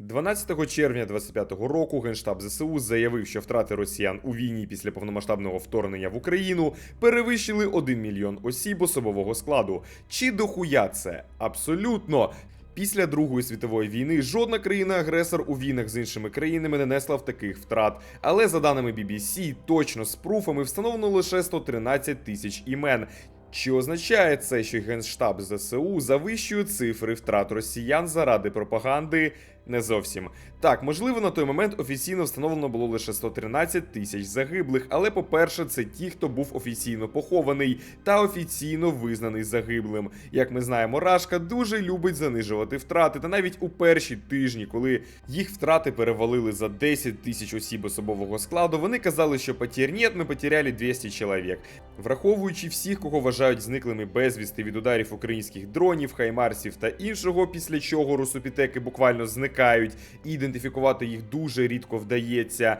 12 червня 25-го року Генштаб ЗСУ заявив, що втрати росіян у війні після повномасштабного вторгнення в Україну перевищили 1 мільйон осіб особового складу. Чи дохуя це? Абсолютно. Після Другої світової війни жодна країна-агресор у війнах з іншими країнами не несла в таких втрат. Але за даними BBC, точно з пруфами встановлено лише 113 тисяч імен. Чи означає це, що Генштаб ЗСУ завищує цифри втрат росіян заради пропаганди? Не зовсім так, можливо, на той момент офіційно встановлено було лише 113 тисяч загиблих, але по-перше, це ті, хто був офіційно похований та офіційно визнаний загиблим. Як ми знаємо, Рашка дуже любить занижувати втрати, та навіть у перші тижні, коли їх втрати перевалили за 10 тисяч осіб особового складу, вони казали, що нет, ми потеряли 200 чоловік. Враховуючи всіх, кого вважають зниклими безвісти від ударів українських дронів, хаймарсів та іншого, після чого русопітеки буквально зникають, і ідентифікувати їх дуже рідко вдається.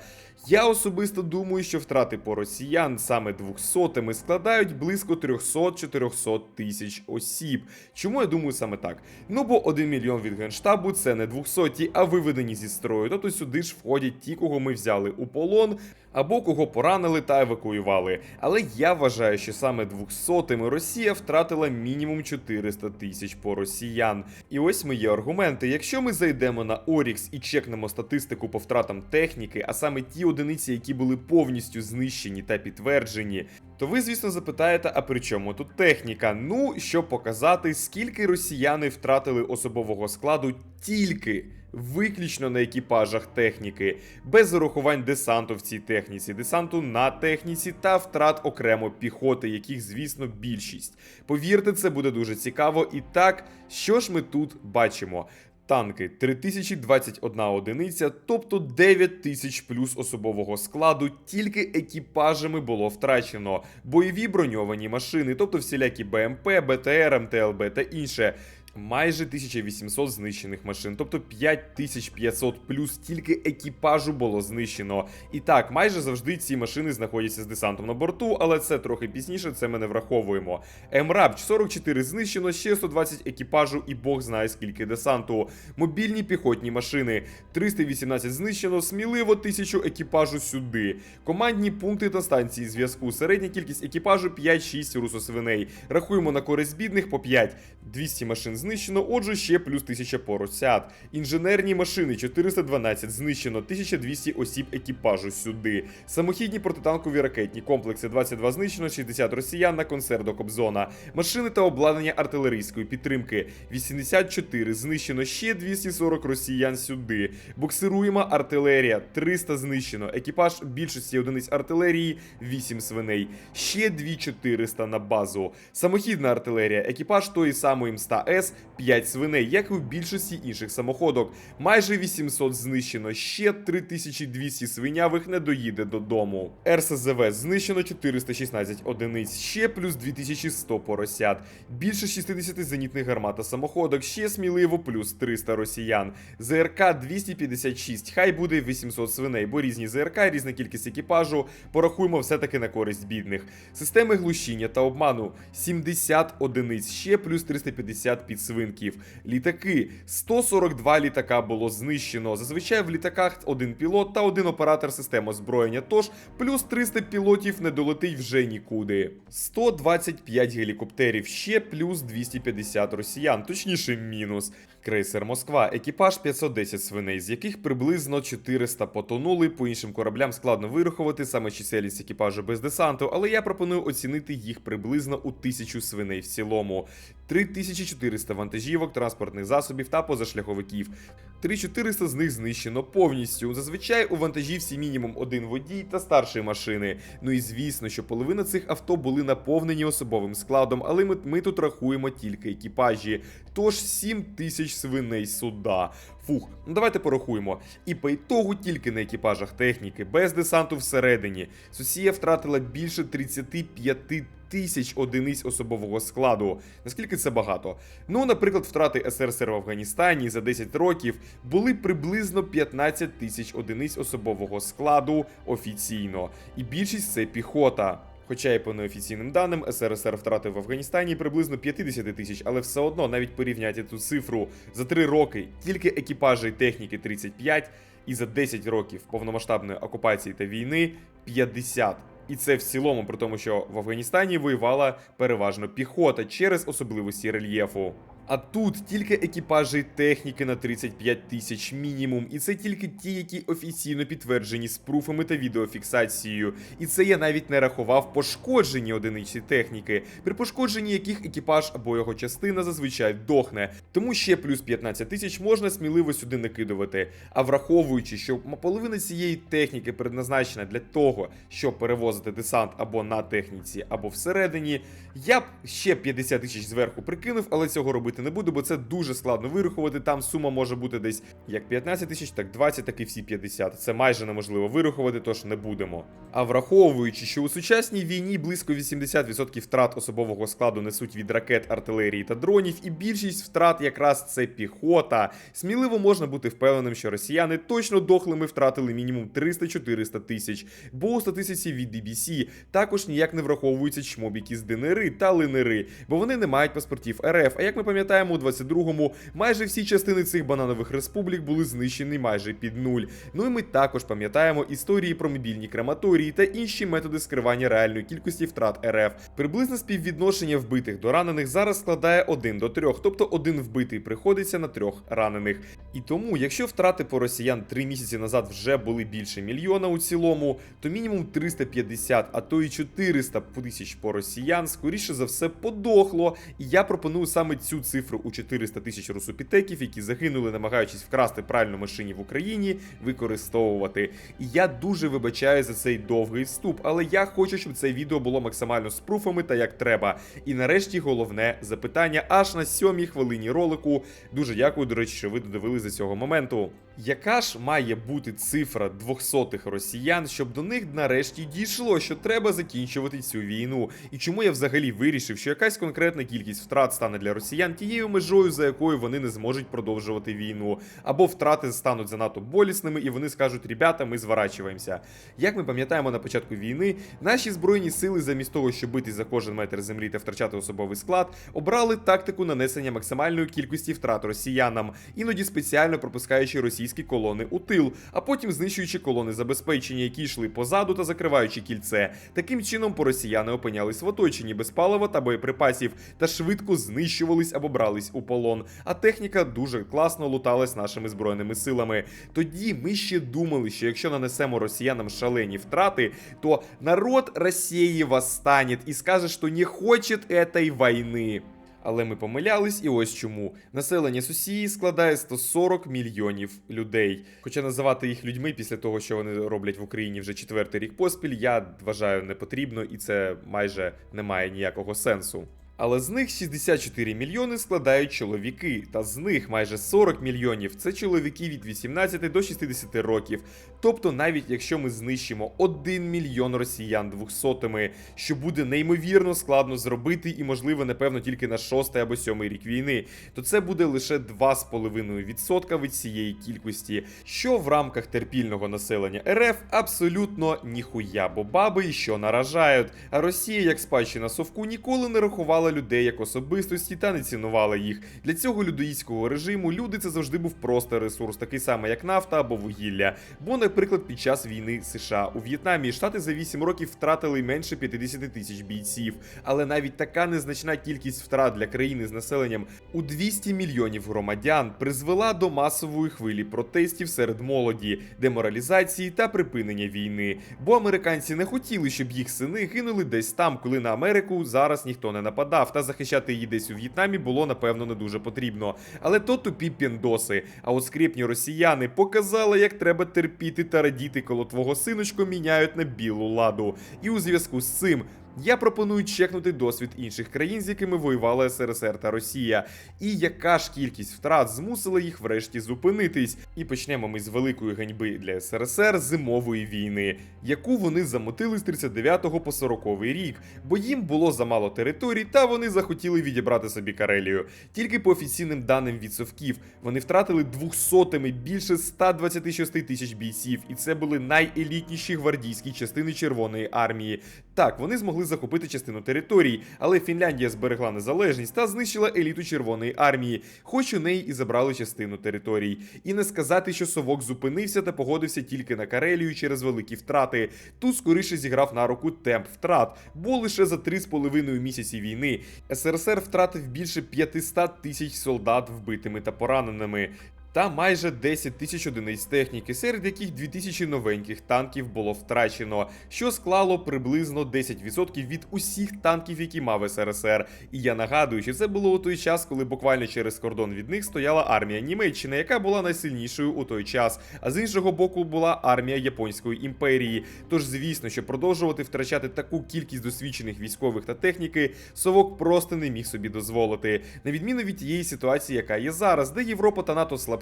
Я особисто думаю, що втрати по росіян саме 200 складають близько 300-400 тисяч осіб. Чому я думаю саме так? Ну бо 1 мільйон від генштабу це не 200, а виведені зі строю. Тобто сюди ж входять ті, кого ми взяли у полон. Або кого поранили та евакуювали. Але я вважаю, що саме 200-ми Росія втратила мінімум 400 тисяч по росіян. І ось мої аргументи. Якщо ми зайдемо на Орікс і чекнемо статистику по втратам техніки, а саме ті одиниці, які були повністю знищені та підтверджені, то ви, звісно, запитаєте, а при чому тут техніка? Ну, щоб показати, скільки росіяни втратили особового складу тільки. Виключно на екіпажах техніки, без урахувань десанту в цій техніці, десанту на техніці та втрат окремо піхоти, яких, звісно, більшість. Повірте, це буде дуже цікаво. І так, що ж ми тут бачимо? Танки 3021 одиниця, тобто 9000 плюс особового складу, тільки екіпажами було втрачено. Бойові броньовані машини, тобто всілякі БМП, БТР, МТЛБ та інше. Майже 1800 знищених машин, тобто 5500 плюс тільки екіпажу було знищено. І так, майже завжди ці машини знаходяться з десантом на борту, але це трохи пізніше, це ми не враховуємо. МРАП 44 знищено, ще 120 екіпажу, і Бог знає скільки десанту. Мобільні піхотні машини 318 знищено, сміливо 1000 екіпажу сюди. Командні пункти та станції зв'язку. Середня кількість екіпажу 5-6 русосвиней. Рахуємо на користь бідних по 5. 200 машин знищено, отже, ще плюс 1000 поросят. Інженерні машини 412 знищено, 1200 осіб екіпажу сюди. Самохідні протитанкові ракетні комплекси 22 знищено, 60 росіян на концерт до Кобзона. Машини та обладнання артилерійської підтримки 84 знищено, ще 240 росіян сюди. Буксируєма артилерія 300 знищено. Екіпаж більшості одиниць артилерії 8 свиней. Ще 2400 на базу. Самохідна артилерія, екіпаж тої самої МСТА-С 5 свиней, як і у більшості інших самоходок. Майже 800 знищено, ще 3200 свинявих не доїде додому. РСЗВ знищено 416 одиниць, ще плюс 2100 поросят. Більше 60 зенітних гармат та самоходок, ще сміливо плюс 300 росіян. ЗРК 256, хай буде 800 свиней, бо різні ЗРК, різна кількість екіпажу. Порахуємо все-таки на користь бідних. Системи глушіння та обману 70 одиниць, ще плюс 350 підсвинків. Літаки 142 літака було знищено. Зазвичай в літаках один пілот та один оператор систем озброєння. Тож плюс 300 пілотів не долетить вже нікуди. 125 гелікоптерів, ще плюс 250 росіян, точніше мінус. Крейсер Москва, екіпаж 510 свиней, з яких приблизно 400 потонули. По іншим кораблям складно вирахувати саме чисельність екіпажу без десанту, але я пропоную оцінити їх приблизно у 1000 свиней в цілому. 3400 вантажівок, транспортних засобів та позашляховиків. 3400 з них знищено повністю. Зазвичай у вантажівці мінімум один водій та старші машини. Ну і звісно, що половина цих авто були наповнені особовим складом, але ми, ми тут рахуємо тільки екіпажі. Тож 7000 свиней сюда. Фух, ну давайте порахуємо. І по ітогу тільки на екіпажах техніки, без десанту всередині. Сусія втратила більше 35 тисяч одиниць особового складу. Наскільки це багато? Ну, наприклад, втрати СРСР в Афганістані за 10 років були приблизно 15 тисяч одиниць особового складу офіційно. І більшість це піхота. Хоча і по неофіційним даним СРСР втратив в Афганістані приблизно 50 тисяч, але все одно навіть порівняти ту цифру за 3 роки тільки екіпажі і техніки 35, і за 10 років повномасштабної окупації та війни 50. І це в цілому, при тому, що в Афганістані воювала переважно піхота через особливості рельєфу. А тут тільки екіпажі техніки на 35 тисяч мінімум, і це тільки ті, які офіційно підтверджені з пруфами та відеофіксацією. І це я навіть не рахував пошкоджені одиниці техніки, при пошкодженні яких екіпаж або його частина зазвичай дохне. Тому ще плюс 15 тисяч можна сміливо сюди накидувати. А враховуючи, що половина цієї техніки предназначена для того, щоб перевозити десант або на техніці, або всередині, я б ще 50 тисяч зверху прикинув, але цього робити не буду, бо це дуже складно вирахувати. Там сума може бути десь як 15 тисяч, так 20, так і всі 50. Це майже неможливо вирахувати, тож не будемо. А враховуючи, що у сучасній війні близько 80% втрат особового складу несуть від ракет, артилерії та дронів, і більшість втрат якраз це піхота. Сміливо можна бути впевненим, що росіяни точно дохлими втратили мінімум 300-400 тисяч. Бо у статистиці від BBC також ніяк не враховуються чмобіки з ДНРи та ЛНРи, бо вони не мають паспортів РФ. А як ми пам'ятаємо, у 22-му майже всі частини цих бананових республік були знищені майже під нуль. Ну і ми також пам'ятаємо історії про мобільні крематорії та інші методи скривання реальної кількості втрат РФ. Приблизне співвідношення вбитих до ранених зараз складає 1 до 3, тобто один вбитий приходиться на трьох ранених. І тому, якщо втрати по росіян 3 місяці назад вже були більше мільйона у цілому, то мінімум 350, а то і 400 тисяч по росіян, скоріше за все, подохло. І я пропоную саме цю цифру у 400 тисяч русопітеків, які загинули, намагаючись вкрасти пральну машині в Україні, використовувати. І я дуже вибачаю за цей довгий вступ, але я хочу, щоб це відео було максимально з пруфами та як треба. І нарешті головне запитання аж на сьомій хвилині ролику. Дуже дякую, до речі, що ви додивились до цього моменту. Яка ж має бути цифра 200-х росіян, щоб до них нарешті дійшло, що треба закінчувати цю війну? І чому я взагалі вирішив, що якась конкретна кількість втрат стане для росіян тією межою, за якою вони не зможуть продовжувати війну, або втрати стануть занадто болісними, і вони скажуть: ребята, ми зворачуємося. Як ми пам'ятаємо на початку війни, наші збройні сили, замість того, щоб бити за кожен метр землі та втрачати особовий склад, обрали тактику нанесення максимальної кількості втрат росіянам, іноді спеціально пропускаючи російські колони у тил, а потім знищуючи колони забезпечення, які йшли позаду та закриваючи кільце. Таким чином, поросіяни опинялись в оточенні без палива та боєприпасів та швидко знищувались або брались у полон. А техніка дуже класно луталась нашими збройними силами. Тоді ми ще думали, що якщо нанесемо росіянам шалені втрати, то народ Росії восстанет і скаже, що не хоче этой війни. Але ми помилялись, і ось чому населення Сусії складає 140 мільйонів людей. Хоча називати їх людьми після того, що вони роблять в Україні вже четвертий рік поспіль, я вважаю не потрібно, і це майже не має ніякого сенсу. Але з них 64 мільйони складають чоловіки, та з них майже 40 мільйонів це чоловіки від 18 до 60 років. Тобто, навіть якщо ми знищимо 1 мільйон росіян двохсотими, що буде неймовірно складно зробити, і можливо, напевно, тільки на шостий або сьомий рік війни, то це буде лише 2,5% від цієї кількості, що в рамках терпільного населення РФ абсолютно ніхуя, бо баби і що наражають. А Росія, як спадщина совку, ніколи не рахувала людей як особистості та не цінувала їх. Для цього людоїдського режиму люди це завжди був просто ресурс, такий самий як нафта або вугілля. Бо, наприклад, під час війни США у В'єтнамі штати за 8 років втратили менше 50 тисяч бійців, але навіть така незначна кількість втрат для країни з населенням у 200 мільйонів громадян призвела до масової хвилі протестів серед молоді, деморалізації та припинення війни. Бо американці не хотіли, щоб їх сини гинули десь там, коли на Америку зараз ніхто не нападав, та захищати її десь у В'єтнамі було напевно не дуже потрібно. Але то тупі піндоси. А от скріпні росіяни показали, як треба терпіти та радіти, коли твого синочку міняють на білу ладу. І у зв'язку з цим Я пропоную чекнути досвід інших країн, з якими воювали СРСР та Росія, і яка ж кількість втрат змусила їх врешті зупинитись. І почнемо ми з великої ганьби для СРСР зимової війни, яку вони замотили з 39 по 40 рік, бо їм було замало територій, та вони захотіли відібрати собі Карелію. Тільки по офіційним даним від совків вони втратили 200-ми більше 126 тисяч бійців, і це були найелітніші гвардійські частини Червоної армії. Так, вони змогли захопити частину територій, але Фінляндія зберегла незалежність та знищила еліту Червоної армії, хоч у неї і забрали частину територій. І не сказати, що совок зупинився та погодився тільки на Карелію через великі втрати. Тут скоріше зіграв на руку темп втрат, бо лише за 3,5 місяці війни СРСР втратив більше 500 тисяч солдат вбитими та пораненими. Та майже 10 тисяч одиниць техніки, серед яких 2000 новеньких танків було втрачено, що склало приблизно 10% від усіх танків, які мав СРСР. І я нагадую, що це було у той час, коли буквально через кордон від них стояла армія Німеччини, яка була найсильнішою у той час. А з іншого боку була армія Японської імперії. Тож, звісно, що продовжувати втрачати таку кількість досвідчених військових та техніки, совок просто не міг собі дозволити, на відміну від тієї ситуації, яка є зараз, де Європа та НАТО слабкі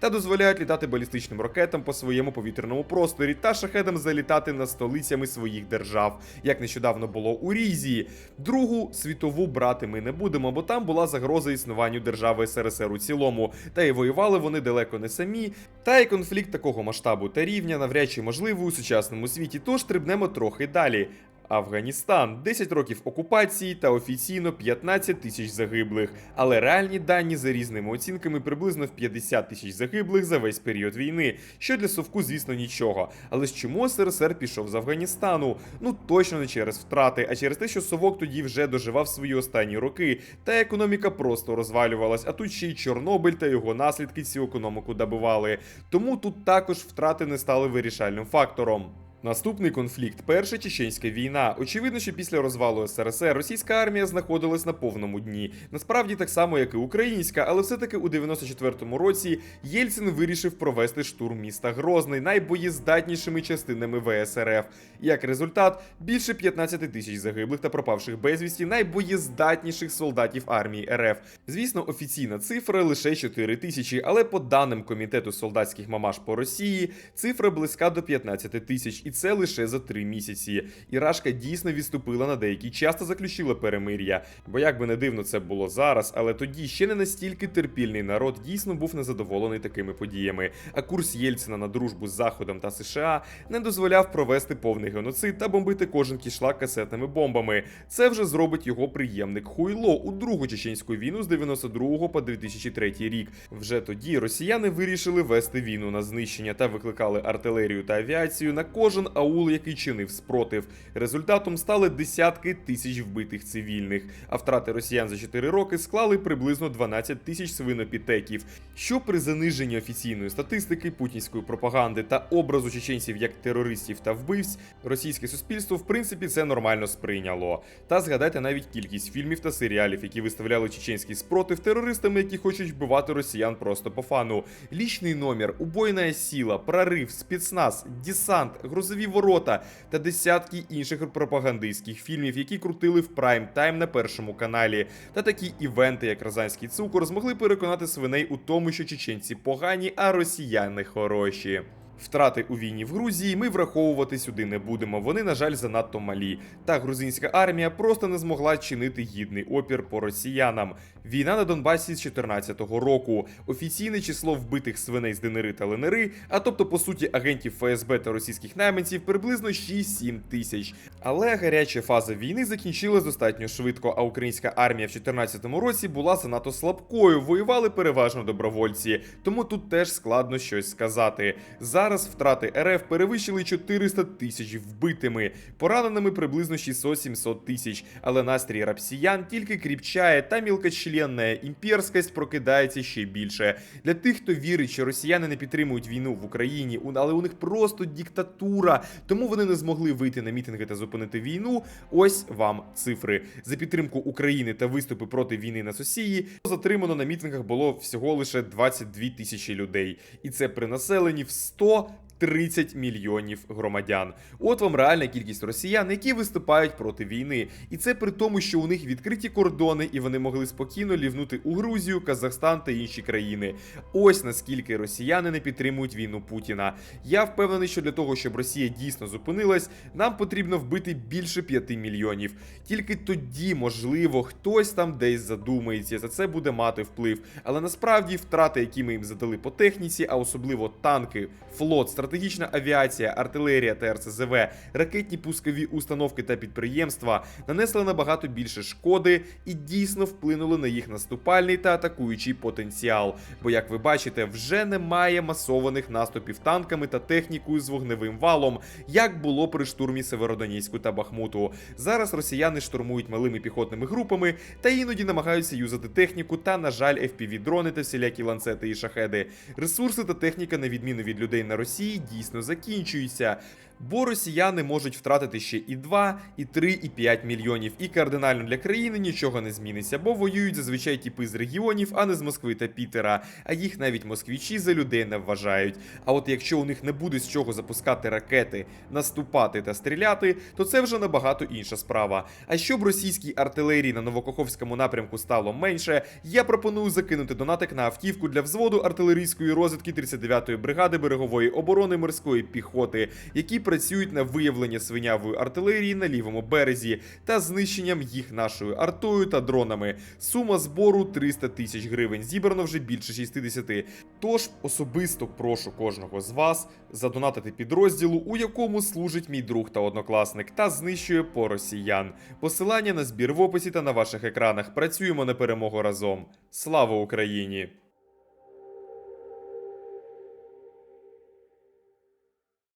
та дозволяють літати балістичним ракетам по своєму повітряному просторі та шахедам залітати над столицями своїх держав, як нещодавно було у Різії. Другу світову брати ми не будемо, бо там була загроза існуванню держави СРСР у цілому, та й воювали вони далеко не самі. Та й конфлікт такого масштабу та рівня навряд чи можливий у сучасному світі, тож стрибнемо трохи далі. Афганістан 10 років окупації та офіційно 15 тисяч загиблих, але реальні дані за різними оцінками приблизно в 50 тисяч загиблих за весь період війни, що для совку, звісно, нічого. Але ж чому СРСР пішов з Афганістану? Ну точно не через втрати, а через те, що совок тоді вже доживав свої останні роки, та економіка просто розвалювалась, а тут ще й Чорнобиль та його наслідки цю економіку добивали. Тому тут також втрати не стали вирішальним фактором. Наступний конфлікт Перша чеченська війна. Очевидно, що після розвалу СРСР російська армія знаходилась на повному дні. Насправді так само, як і українська, але все-таки у 94-му році Єльцин вирішив провести штурм міста Грозний найбоєздатнішими частинами ВСРФ. Як результат, більше 15 тисяч загиблих та пропавших безвісті найбоєздатніших солдатів армії РФ. Звісно, офіційна цифра лише 4 тисячі, але по даним комітету солдатських мамаш по Росії, цифра близька до 15 тисяч, і це лише за 3 місяці. Ірашка дійсно відступила на деякий час та заключила перемир'я. Бо як би не дивно це було зараз, але тоді ще не настільки терпільний народ дійсно був незадоволений такими подіями. А курс Єльцина на дружбу з Заходом та США не дозволяв провести повний геноцид та бомбити кожен кішлак касетними бомбами. Це вже зробить його приємник Хуйло у другу чеченську війну з 92 по 2003 рік. Вже тоді росіяни вирішили вести війну на знищення та викликали артилерію та авіацію на кожен аул, який чинив спротив. Результатом стали десятки тисяч вбитих цивільних. А втрати росіян за 4 роки склали приблизно 12 тисяч свинопітеків. Що при заниженні офіційної статистики, путінської пропаганди та образу чеченців як терористів та вбивць, російське суспільство в принципі це нормально сприйняло. Та згадайте навіть кількість фільмів та серіалів, які виставляли чеченський спротив терористами, які хочуть вбивати росіян просто по фану. Лічний номер, убойна сіла, прорив, спецназ, десант, грузові ворота та десятки інших пропагандистських фільмів, які крутили в прайм тайм на першому каналі. Та такі івенти, як Розанський цукор, змогли переконати свиней у тому, що чеченці погані, а росіяни хороші. Втрати у війні в Грузії ми враховувати сюди не будемо. Вони, на жаль, занадто малі. Та грузинська армія просто не змогла чинити гідний опір по росіянам. Війна на Донбасі з 14-го року. Офіційне число вбитих свиней з ДНР та ЛНР, а тобто, по суті, агентів ФСБ та російських найманців, приблизно 6-7 тисяч. Але гаряча фаза війни закінчилась достатньо швидко, а українська армія в 14-му році була занадто слабкою. Воювали переважно добровольці, тому тут теж складно щось сказати. Зараз втрати РФ перевищили 400 тисяч вбитими, пораненими приблизно 600-700 тисяч. Але настрій рапсіян тільки кріпчає, та мілкочленна імперськість прокидається ще більше. Для тих, хто вірить, що росіяни не підтримують війну в Україні, але у них просто диктатура, тому вони не змогли вийти на мітинги та зупинити війну. Ось вам цифри. За підтримку України та виступи проти війни на Сосії затримано на мітингах було всього лише 22 тисячі людей, і це при населенні в 100 for 30 мільйонів громадян. От вам реальна кількість росіян, які виступають проти війни. І це при тому, що у них відкриті кордони, і вони могли спокійно лівнути у Грузію, Казахстан та інші країни. Ось наскільки росіяни не підтримують війну Путіна. Я впевнений, що для того, щоб Росія дійсно зупинилась, нам потрібно вбити більше 5 мільйонів. Тільки тоді, можливо, хтось там десь задумається, за це буде мати вплив. Але насправді втрати, які ми їм задали по техніці, а особливо танки, флот, стратегічна авіація, артилерія та РСЗВ, ракетні пускові установки та підприємства нанесли набагато більше шкоди і дійсно вплинули на їх наступальний та атакуючий потенціал. Бо, як ви бачите, вже немає масованих наступів танками та технікою з вогневим валом, як було при штурмі Северодонецьку та Бахмуту. Зараз росіяни штурмують малими піхотними групами та іноді намагаються юзати техніку та, на жаль, FPV-дрони та всілякі ланцети і шахеди. Ресурси та техніка, на відміну від людей на Росії, дійсно закінчуються. Бо росіяни можуть втратити ще і 2, і 3, і 5 мільйонів, і кардинально для країни нічого не зміниться, бо воюють зазвичай типи з регіонів, а не з Москви та Пітера. А їх навіть москвічі за людей не вважають. А от якщо у них не буде з чого запускати ракети, наступати та стріляти, то це вже набагато інша справа. А щоб російській артилерії на Новокоховському напрямку стало менше, я пропоную закинути донатик на автівку для взводу артилерійської розвідки 39-ї бригади берегової оборони морської піхоти, які працюють на виявлення свинявої артилерії на лівому березі та знищенням їх нашою артою та дронами. Сума збору 300 тисяч гривень. Зібрано вже більше 60. Тож особисто прошу кожного з вас задонатити підрозділу, у якому служить мій друг та однокласник, та знищує по росіян. Посилання на збір в описі та на ваших екранах. Працюємо на перемогу разом. Слава Україні!